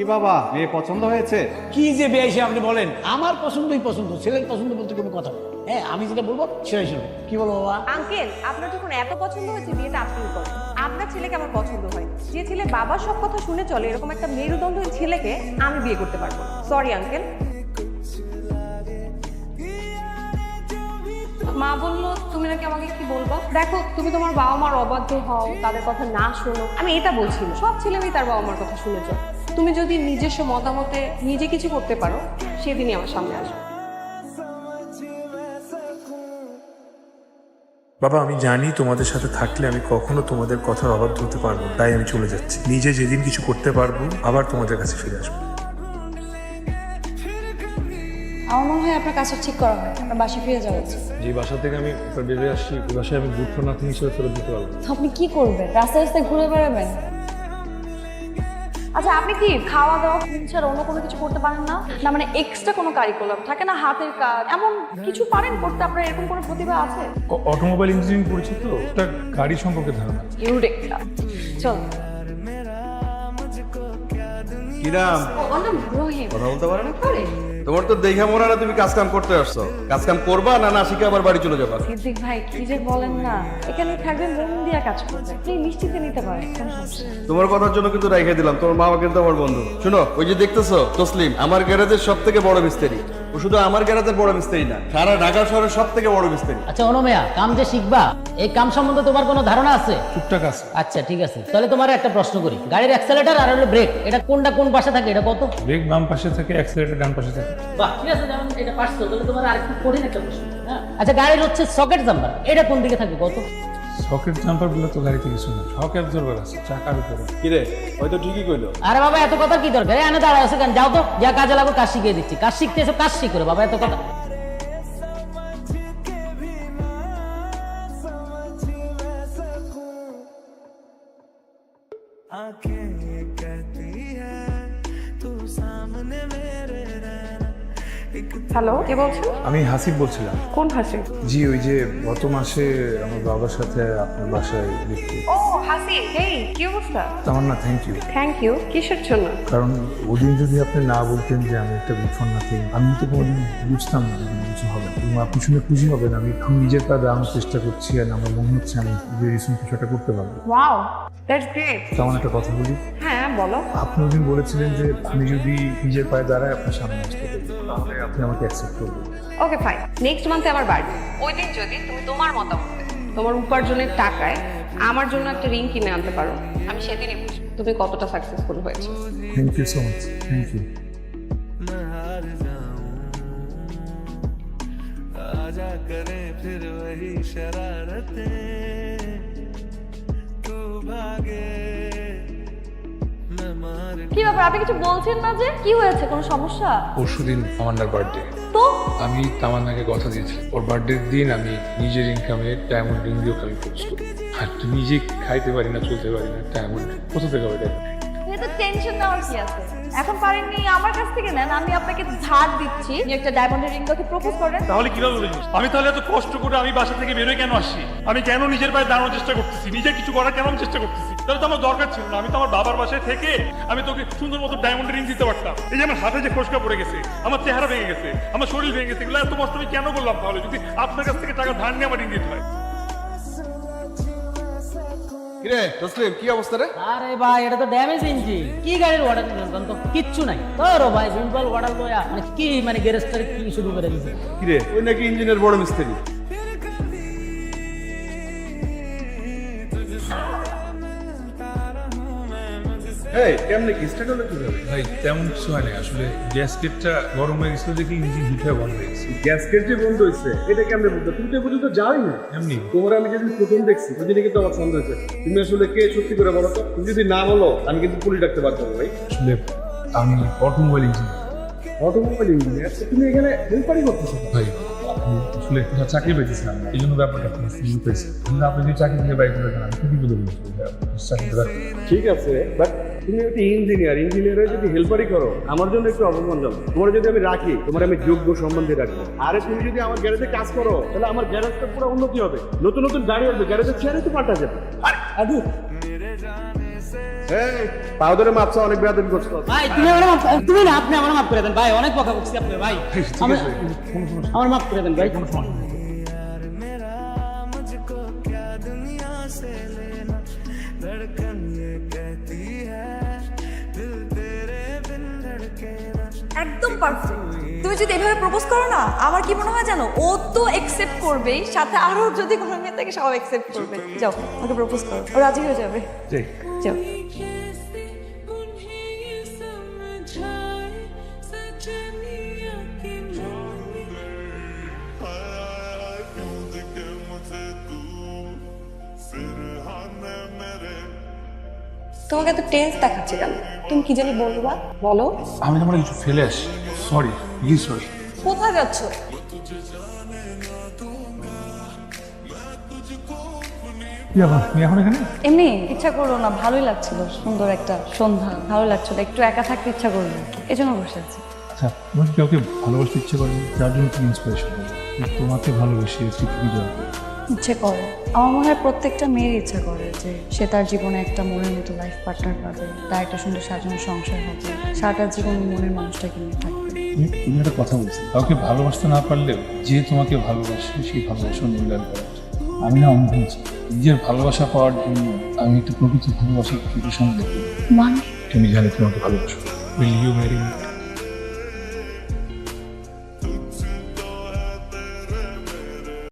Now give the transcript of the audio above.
কি বাবা মেয়ে পছন্দ হয়েছে? কি যে বেয়াইছে আপনি বলেন। আমার পছন্দই পছন্দ ছেলের পছন্দ বলতে কোনো কথা নেই। হ্যাঁ আমি যেটা বলব সেটাই শুনুন। কি বলব বাবা? আঙ্কেল আপনার যখন এত পছন্দ হয়েছে বিয়েটা আপনি করেন। আপনার ছেলেকে আমার পছন্দ হয়। যে ছেলে বাবার সব কথা শুনে চলে এরকম একটা মেরুদণ্ডহীন ছেলেকে আমি বিয়ে করতে পারব সরি আঙ্কেল মা বলল তুমি নাকি আমাকে কি বলব? দেখো তুমি তোমার বাবা মার অবাধ্য হও তাদের কথা না শোনো। আমি এটা বলছি। সব ছেলেমেয়ে তার বাবা মার কথা শুনে চলে তুমি যদি নিজস্ব মতামতে নিজে কিছু করতে পারো সেদিনই আমার সামনে আসবে। বাবা আমি জানি তোমাদের সাথে থাকলে আমি কখনো তোমাদের কথার অবাধ্য হতে পারব তাই আমি চলে যাচ্ছি। নিজে যেদিন কিছু করতে পারব আবার তোমাদের কাছে ফিরে আসব। আমার মনে হয় আপনার কাজটা ঠিক করা হয় আপনার বাসে ফিরে যাওয়া উচিত। যে বাসা থেকে আমি বেরিয়ে আসছি ওই বাসায় আমি গুড ফর নাথিং হিসেবে ফেরত দিতে পারব। আপনি কি করবেন? রাস্তায় রাস্তায় ঘুরে বেড়াবেন? আচ্ছা আপনি কি খাওয়া দাওয়া ঘুম ছাড়া অন্য কোনো কিছু করতে পারেন না? না মানে এক্সট্রা কোনো কারিকুলাম থাকে না হাতের কাজ? এমন কিছু পারেন করতে? আপনার এরকম কোনো প্রতিভা আছে? অটোমোবাইল ইঞ্জিনিয়ারিং পড়েছি তো একটা গাড়ি সম্পর্কে ধারণা। ইউরেকা চল। কিরাম? রহিম। কথা বলতে পারে না? তোমার তো দেখে মনে হয় না তুমি কাজ কাম করতে আসছো। কাজ কাম করবা না না শিখে আবার বাড়ি চলে যাবা? সিদ্দিক ভাই কি যে বলেন না। এখানে থাকবে মন দিয়া কাজ করবে মিষ্টিতে নিতে। তোমার কথার জন্য কিন্তু রেখে দিলাম তোমার মা কিন্তু আমার বন্ধু। শুনো ওই যে দেখতেছো তসলিম আমার গ্যারেজের সব থেকে বড় মিস্ত্রি। শুধু আমার গ্যারেজের বড় মিস্ত্রি না সারা ঢাকা শহরের সব থেকে বড় মিস্ত্রি আচ্ছা অনুমেয়া কাম যে শিখবা এই কাম সম্বন্ধে তোমার কোনো ধারণা আছে? টুকটাক আছে। আচ্ছা ঠিক আছে। তাহলে তোমার একটা প্রশ্ন করি। গাড়ির অ্যাক্সেলেটার আর হলো ব্রেক এটা কোনটা কোন পাশে থাকে এটা কত? ব্রেক বাম পাশে থাকে অ্যাক্সিলেটার ডান পাশে থাকে। বাহ ঠিক আছে যেমন এটা পারছ তাহলে তোমার আরেকটু কঠিন একটা প্রশ্ন। হ্যাঁ। আচ্ছা গাড়ির হচ্ছে সকেট জাম্পার এটা কোন দিকে থাকে কত? সকেট জাম্পারগুলো তো গাড়িতে কিছু না শক অ্যাবজর্ভার আছে চাকার উপরে। কিরে হয়তো ঠিকই কইলো। আরে বাবা এত কথা কি দরকার? এনে দাঁড়া আছে কেন যাও তো। যা কাজে লাগো কাজ শিখিয়ে দিচ্ছি। কাজ শিখতে এসো কাজ শিখো বাবা এত কথা। হ্যালো কে বলছেন? আমি হাসিব বলছিলাম। কোন হাসি জি ওই যে গত মাসে আমার বাবার সাথে আপনার বাসায় দেখি ও হাসি হেই কি অবস্থা? আমার না থ্যাংক ইউ থ্যাংক ইউ কিসের জন্য? কারণ ওদিন যদি আপনি না বলতেন যে আমি একটা গুড ফর নাথিং আমি তো কোনোদিন বুঝতাম না কিছু হবে না। এবং আপনি শুনে খুশি হবেন আমি এখন নিজের কাজে আমার চেষ্টা করছি আর আমার মনে হচ্ছে আমি যে রিসেন্ট কিছু একটা করতে পারব। ওয়াও দ্যাটস গ্রেট তেমন একটা কথা বলি। হ্যাঁ বলো। আপনি ওদিন বলেছিলেন যে আমি যদি নিজের পায়ে দাঁড়াই আপনার সামনে আসতে পারি তাহলে আপনি আমাকে অ্যাকসেপ্ট করবেন। ওকে ফাইন নেক্সট মান্থে আমার বার্থডে ওই দিন যদি তুমি তোমার মতামতে তোমার উপার্জনের টাকায় আমার জন্য একটা রিং কিনে আনতে পারো আমি সেদিনই বুঝব তুমি কতটা সাকসেসফুল হয়েছে। Thank you so much thank you কি ব্যাপার? আপনি কিছু বলছেন না যে? কি হয়েছে? কোনো সমস্যা? পরশুদিন তামান্নার বার্থডে। তো? আমি তামান্নাকে কথা দিয়েছি। ওর বার্থডের দিন আমি নিজের ইনকামে ডায়মন্ড রিং দিয়েও আমি করি। আর তুমি নিজে খাইতে পারি না চলতে পারি না ডায়মন্ড কোথা থেকে হবে টেনশন নেওয়ার কি আছে? এখন পারেননি আমার কাছ থেকে নেন আমি আপনাকে ধার দিচ্ছি। আপনি একটা ডায়মন্ডের রিং ওকে প্রপোজ করেন? তাহলে কীভাবে আমি তাহলে এত কষ্ট করে আমি বাসা থেকে বেরোয় কেন আসি আমি কেন নিজের পায়ে দাঁড়ানোর চেষ্টা করতেছি? নিজে কিছু করার কেন আমি চেষ্টা করতেছি? তাহলে তো আমার দরকার ছিল না আমি তো আমার বাবার বাসায় থেকে আমি তোকে সুন্দর মতো ডায়মন্ড রিং দিতে পারতাম। এই যে আমার হাতে যে খসকা পড়ে গেছে আমার চেহারা ভেঙে গেছে আমার শরীর ভেঙে গেছে এগুলো এত কষ্ট আমি কেন করলাম তাহলে? যদি আপনার কাছ থেকে টাকা ধার নিয়ে আমার রিং দিতে হয়। কিরে তসলিম কি অবস্থা রে? আরে ভাই এটা তো ড্যামেজ ইঞ্জিন কি গাড়ির ওয়াটার নিয়ন্ত্রণ তো? কিচ্ছু নাই। তোর ভাই সিম্পল ওয়াটার লয়া মানে কি মানে গ্যারেজটার কি শুরু করে দিছে? কিরে ওই নাকি ইঞ্জিনের বড় মিস্ত্রি এই কেমনে কি? স্টার্ট হলো কীভাবে? ভাই তেমন কিছু হয় না আসলে গ্যাসকেটটা গরম হয়ে গেছিল দেখি ইঞ্জিন বন্ধ হয়ে গেছে। গ্যাসকেট যে বন্ধ হয়েছে এটা কেমনে বলতো তুমি তো পর্যন্ত না এমনি। তোমার আমি যেদিন প্রথম দেখছি ওই দিনে কিন্তু আমার সন্দেহ হয়েছে। তুমি আসলে কে? সত্যি করে বলো তো। তুমি যদি না বলো আমি কিন্তু পুলিশ ডাকতে পারব না ভাই। আসলে আমি অটোমোবাইল ইঞ্জিনিয়ার অটোমোবাইল ইঞ্জিনিয়ার তুমি এখানে হেল্পারি করতেছো ভাই আসলে কোথাও চাকরি পেয়েছিলাম। এই জন্য ব্যাপারটা পেয়েছি কিন্তু আপনি যদি চাকরি থেকে বাইক করে আমি খুবই রাখতে ঠিক আছে বাট তুমি একটা ইঞ্জিনিয়ার ইঞ্জিনিয়ারে যদি হেল্পারি করো আমার জন্য একটু অপমানজনক তোমার যদি আমি রাখি তোমার আমি যোগ্য সম্বন্ধে রাখব। আরে তুমি যদি আমার গ্যারেজে কাজ করো তাহলে আমার গ্যারেজটা পুরো উন্নতি হবে। নতুন নতুন গাড়ি আসবে গ্যারেজের চেয়ারে তো পাল্টা যাবে। আরে আদু। পাও ধরে মাপছা অনেক করছ। ভাই তুমি আমার মাফ তুমি না আপনি আমার মাফ করে দেন। ভাই অনেক বকা বকছি আপনি ভাই। আমি- আমার মাফ করে দেন ভাই। একদম পারফেক্ট তুমি যদি এভাবে প্রপোজ করো না আমার কি মনে হয় জানো? ও তো অ্যাকসেপ্ট করবেই সাথে আরও যদি কোনো মেয়ে থাকে সব অ্যাকসেপ্ট করবে। যাও ওকে প্রপোজ করো। ও রাজি হয়ে যাবে। যাও। তোমাকে এত টেন্স দেখাচ্ছে কেন? তুমি কি জানি বলবা? বলো। আমি তোমার কিছু ফেলে আসি। সরি প্লিজ সরি কোথায় যাচ্ছ? এখন এখানে? এমনি ইচ্ছা করল না ভালোই লাগছিল সুন্দর একটা সন্ধ্যা ভালো লাগছিল একটু একা থাকতে ইচ্ছা করল এই জন্য বসে আছি। আচ্ছা তোমার কাউকে ভালোবাসতে ইচ্ছে করে যার জন্য তুমি ইন্সপিরেশন তোমাকে ভালোবেসে পৃথিবী করবে। ইচ্ছে করে। আমার মনে হয় প্রত্যেকটা মেয়ের ইচ্ছা করে যে সে তার জীবনে একটা মনের মতো লাইফ পার্টনার পাবে তার একটা সুন্দর সাজানো সংসার হবে সারাটা জীবন মনের মানুষটাকে নিয়ে থাকবে। তুমি একটা কথা বলছো কাউকে ভালোবাসতে না পারলেও যে তোমাকে ভালোবাসে সেই ভালোবাসার মূল্যায়ন করা। আমি না অন্ধ নিজের ভালোবাসা পাওয়ার জন্য আমি একটা প্রকৃত ভালোবাসার প্রিপারেশন দেখি মানে? তুমি জানি তোমাকে ভালোবাসো। Will you marry me